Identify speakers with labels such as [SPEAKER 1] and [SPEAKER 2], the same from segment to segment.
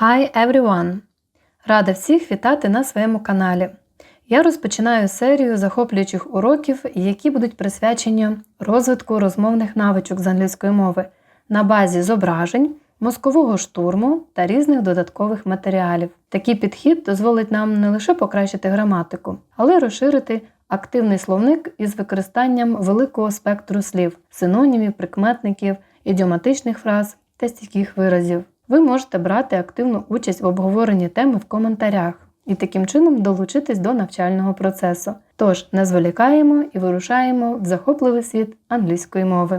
[SPEAKER 1] Hi everyone! Рада всіх вітати на своєму каналі. Я розпочинаю серію захоплюючих уроків, які будуть присвячені розвитку розмовних навичок з англійської мови на базі зображень, мозкового штурму та різних додаткових матеріалів. Такий підхід дозволить нам не лише покращити граматику, але й розширити активний словник із використанням великого спектру слів, синонімів, прикметників, ідіоматичних фраз та стійких виразів. Ви можете брати активну участь в обговоренні теми в коментарях і таким чином долучитись до навчального процесу. Тож не зволікаємо і вирушаємо в захопливий світ англійської мови.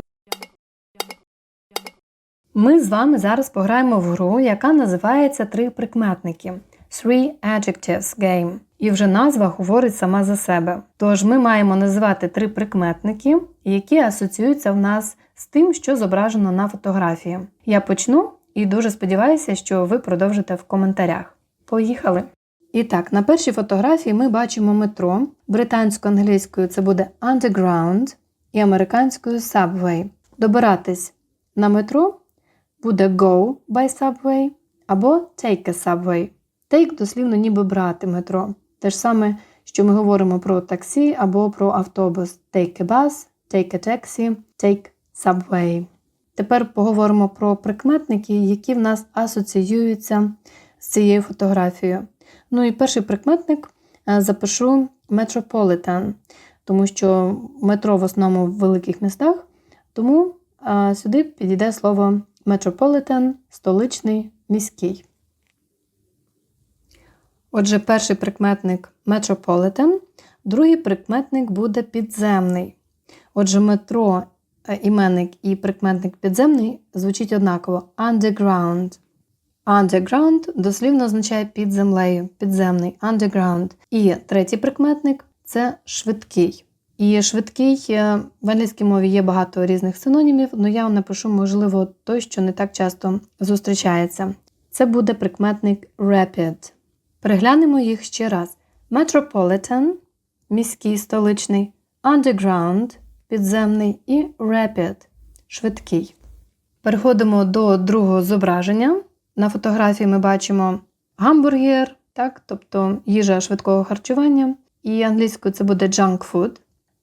[SPEAKER 1] Ми з вами зараз пограємо в гру, яка називається Три прикметники Three Adjectives Game. І вже назва говорить сама за себе. Тож ми маємо називати три прикметники, які асоціюються в нас з тим, що зображено на фотографії. Я почну і дуже сподіваюся, що ви продовжите в коментарях. Поїхали! І так, на першій фотографії ми бачимо метро. Британсько-англійською це буде underground і американською subway. Добиратись на метро буде go by subway або take a subway. Take дослівно ніби брати метро. Те ж саме, що ми говоримо про таксі або про автобус. Take a bus, take a taxi, take subway. Тепер поговоримо про прикметники, які в нас асоціюються з цією фотографією. Ну і перший прикметник е, запишу Metropolitan, тому що метро в основному в великих містах, тому сюди підійде слово Metropolitan, столичний, міський. Отже, перший прикметник Metropolitan, другий прикметник буде підземний. Отже, метро, е, іменник і прикметник підземний звучить однаково underground. Underground дослівно означає під землею, підземний, underground. І третій прикметник це швидкий. І швидкий е, в англійській мові є багато різних синонімів, але я вам напишу, можливо, той, що не так часто зустрічається. Це буде прикметник rapid. Переглянемо їх ще раз: Metropolitan міський столичний, underground підземний і rapid швидкий. Переходимо до другого зображення. На фотографії ми бачимо гамбургер, так, тобто їжа швидкого харчування, і англійською це буде junk food.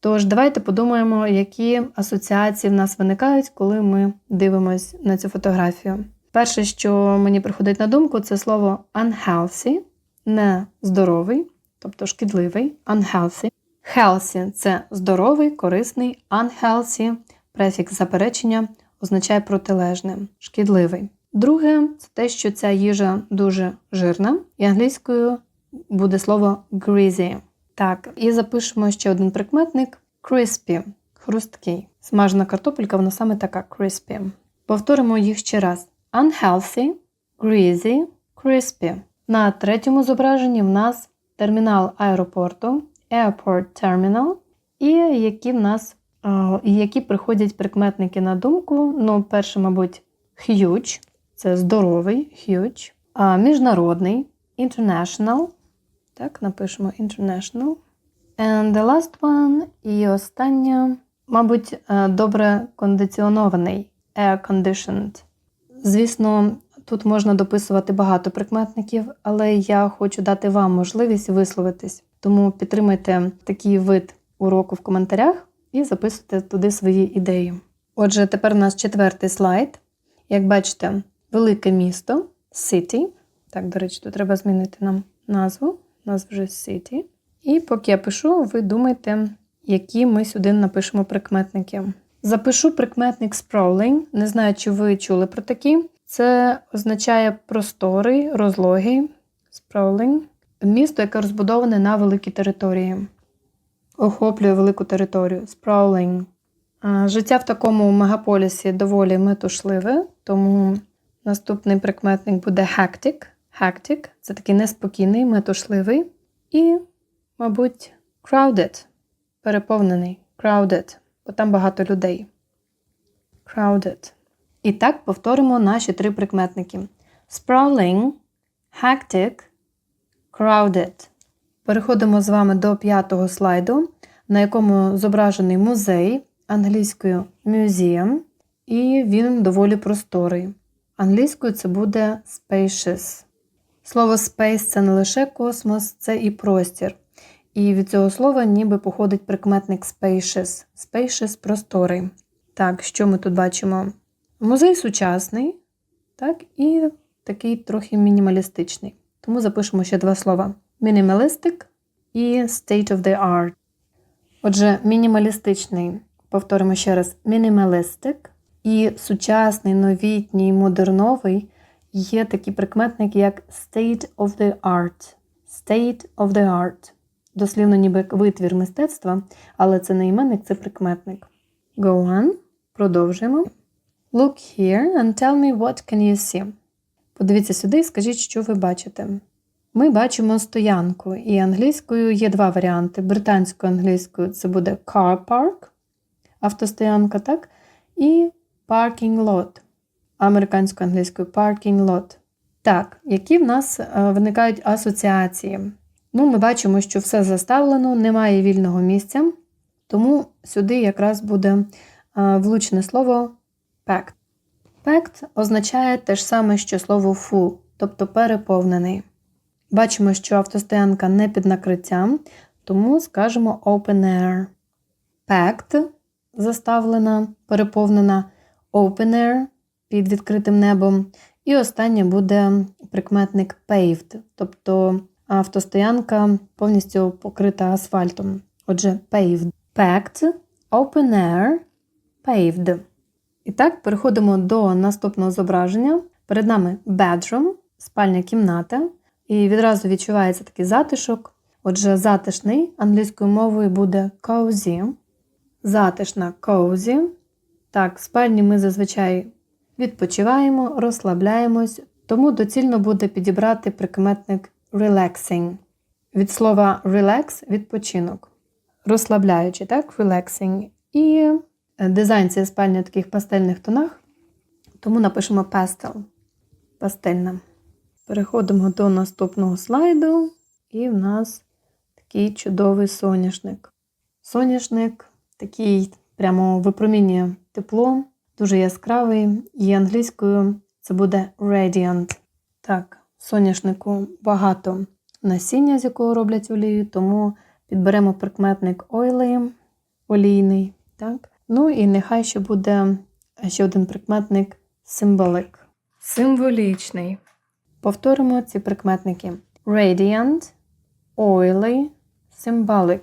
[SPEAKER 1] Тож, давайте подумаємо, які асоціації в нас виникають, коли ми дивимося на цю фотографію. Перше, що мені приходить на думку, це слово unhealthy, не здоровий, тобто шкідливий, unhealthy. Healthy – це здоровий, корисний, unhealthy, префікс заперечення означає протилежне, шкідливий. Друге, це те, що ця їжа дуже жирна, і англійською буде слово greasy. Так, і запишемо ще один прикметник crispy, хрусткий. Смажена картопелька, вона саме така crispy. Повторимо їх ще раз: unhealthy, greasy, crispy. На третьому зображенні в нас термінал аеропорту, airport terminal, і які в нас які приходять прикметники на думку. Ну, перше, мабуть, huge, це здоровий, huge, міжнародний, international. Так, напишемо international. And the last one, і останнє, мабуть, е, добре кондиціонований, air conditioned. Звісно, тут можна дописувати багато прикметників, але я хочу дати вам можливість висловитись. Тому підтримайте такий вид уроку в коментарях і записуйте туди свої ідеї. Отже, тепер у нас четвертий слайд. Як бачите, велике місто City. Так, до речі, тут треба змінити нам назву. У нас вже City. І поки я пишу, ви думайте, які ми сюди напишемо прикметники. Запишу прикметник sprawling. Не знаю, чи ви чули про такі. Це означає просторий, розлогий, sprawling. Місто, яке розбудоване на великій території. Охоплює велику територію. Sprawling. Життя в такому мегаполісі доволі метушливе, тому наступний прикметник буде hectic. Hectic – це такий неспокійний, метушливий. І, мабуть, crowded переповнений. Crowded, бо там багато людей. Crowded. І так повторимо наші три прикметники: sprawling, hectic, crowded. Переходимо з вами до п'ятого слайду, на якому зображений музей англійською museum, і він доволі просторий. Англійською це буде spacious. Слово space це не лише космос, це і простір. І від цього слова ніби походить прикметник spacious. Spacious – просторий. Так, що ми тут бачимо? Музей сучасний, так, і такий трохи мінімалістичний. Тому запишемо ще два слова: minimalistic і state of the art. Отже, мінімалістичний, повторимо ще раз, minimalistic і сучасний, новітній, модерновий є такий прикметник, як state of the art. State of the art. Дослівно ніби як витвір мистецтва, але це не іменник, це прикметник. Go on. Продовжуємо. Look here and tell me what can you see. Подивіться сюди і скажіть, що ви бачите. Ми бачимо стоянку, і англійською є два варіанти. Британською англійською це буде car park, автостоянка, так? І parking lot. Американською англійською parking lot. Так, які в нас е, виникають асоціації? Ну, ми бачимо, що все заставлено, немає вільного місця, тому сюди якраз буде е, влучне слово packed. Packed означає те ж саме, що слово full, тобто переповнений. Бачимо, що автостоянка не під накриттям, тому скажемо open air. Packed заставлена, переповнена, open air під відкритим небом. І останнє буде прикметник paved, тобто автостоянка повністю покрита асфальтом. Отже, paved. Packed, open air, paved. І так, переходимо до наступного зображення. Перед нами bedroom, спальня кімната. І відразу відчувається такий затишок. Отже, затишний англійською мовою буде cozy. Затишна cozy. Так, в спальні ми зазвичай відпочиваємо, розслабляємось, тому доцільно буде підібрати прикметник relaxing. Від слова relax відпочинок. Розслабляючи, так, relaxing. І дизайн цієї спальні в таких пастельних тонах, тому напишемо pastel. Пастельна. Переходимо до наступного слайду, і в нас такий чудовий соняшник. Соняшник такий прямо випромінює тепло, дуже яскравий, і англійською це буде radiant. Так, соняшнику багато насіння, з якого роблять олію, тому підберемо прикметник oily, олійний. Так? Ну і нехай ще буде ще один прикметник symbolic. Символічний. Повторимо ці прикметники: radiant, oily, symbolic.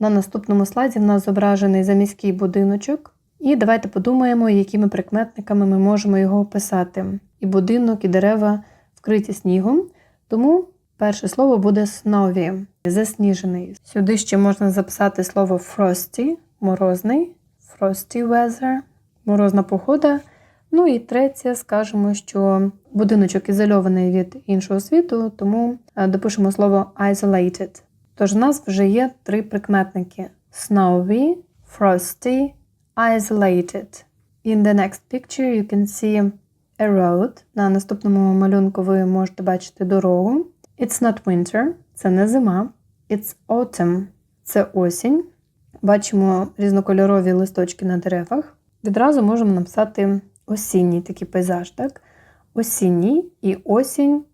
[SPEAKER 1] На наступному слайді в нас зображений заміський будиночок. І давайте подумаємо, якими прикметниками ми можемо його описати. І будинок, і дерева вкриті снігом. Тому перше слово буде snowy, засніжений. Сюди ще можна записати слово frosty, морозний, frosty weather, морозна погода. Ну і третє, скажемо, що будиночок ізольований від іншого світу, тому допишемо слово isolated. Тож у нас вже є три прикметники: snowy, frosty, isolated. In the next picture you can see a road. На наступному малюнку ви можете бачити дорогу. It's not winter, це не зима. It's autumn, це осінь. Бачимо різнокольорові листочки на деревах. Відразу можемо написати осінній такий пейзаж, так? Осінній і осінь,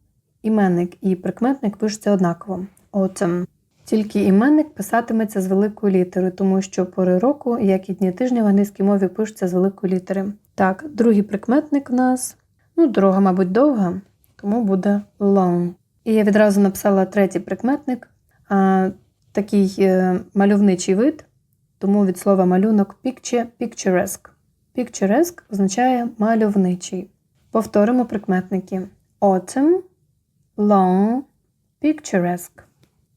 [SPEAKER 1] іменник і прикметник пишуться однаково. Autumn. Тільки іменник писатиметься з великої літери, тому що пори року, як і дні тижня в англійській мові пишуться з великої літери. Так, другий прикметник у нас. Ну, дорога, мабуть, довга, тому буде long. І я відразу написала третій прикметник, а, такий е, мальовничий вид, тому від слова малюнок picture, picturesque. Picturesque означає мальовничий. Повторимо прикметники: autumn, long, picturesque.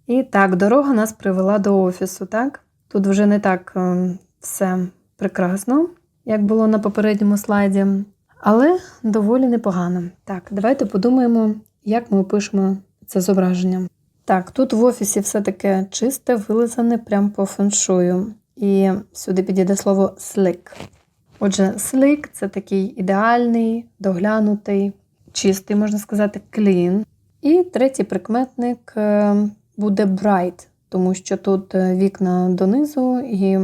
[SPEAKER 1] І так, дорога нас привела до офісу, так? Тут вже не так е, все прекрасно, як було на попередньому слайді, але доволі непогано. Так, давайте подумаємо, як ми опишемо це зображення. Так, тут в офісі все таке чисте, вилизане прямо по феншую. І сюди підійде слово slick. Отже, slick – це такий ідеальний, доглянутий, чистий, можна сказати, clean. І третій прикметник е, буде bright, тому що тут е, вікна донизу і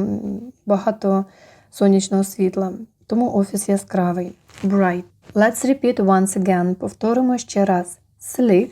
[SPEAKER 1] багато сонячного світла. Тому офіс яскравий. Bright. Let's repeat once again. Повторимо ще раз. Slick,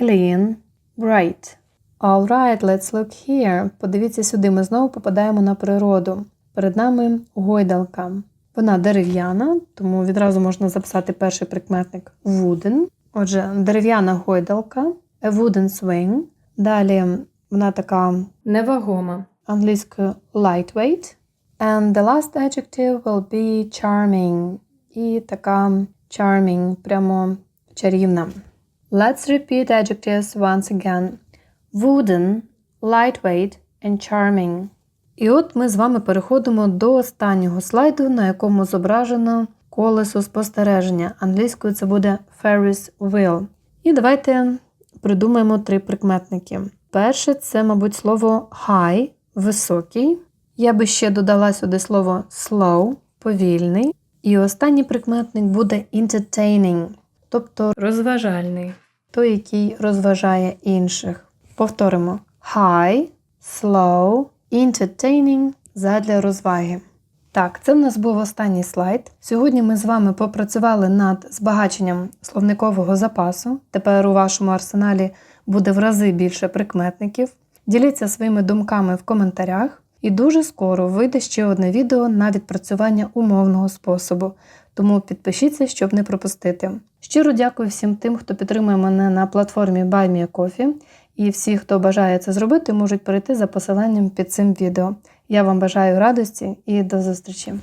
[SPEAKER 1] clean, bright. Alright, let's look here. Подивіться сюди, ми знову попадаємо на природу. Перед нами гойдалка. Вона дерев'яна, тому відразу можна записати перший прикметник wooden. Отже, дерев'яна гойдалка, a wooden swing. Далі вона така невагома, англійською lightweight. And the last adjective will be charming. І така charming, прямо чарівна. Let's repeat adjectives once again. Wooden, lightweight and charming. І от ми з вами переходимо до останнього слайду, на якому зображено колесо спостереження. Англійською це буде Ferris wheel. І давайте придумаємо три прикметники. Перше це, мабуть, слово high високий. Я би ще додала сюди слово slow повільний. І останній прикметник буде entertaining, тобто розважальний, той, який розважає інших. Повторимо: high, slow, entertaining задля розваги. Так, це в нас був останній слайд. Сьогодні ми з вами попрацювали над збагаченням словникового запасу. Тепер у вашому арсеналі буде в рази більше прикметників. Діліться своїми думками в коментарях. І дуже скоро вийде ще одне відео на відпрацювання умовного способу. Тому підпишіться, щоб не пропустити. Щиро дякую всім тим, хто підтримує мене на платформі BuyMeACoffee. І всі, хто бажає це зробити, можуть перейти за посиланням під цим відео. Я вам бажаю радості і до зустрічі!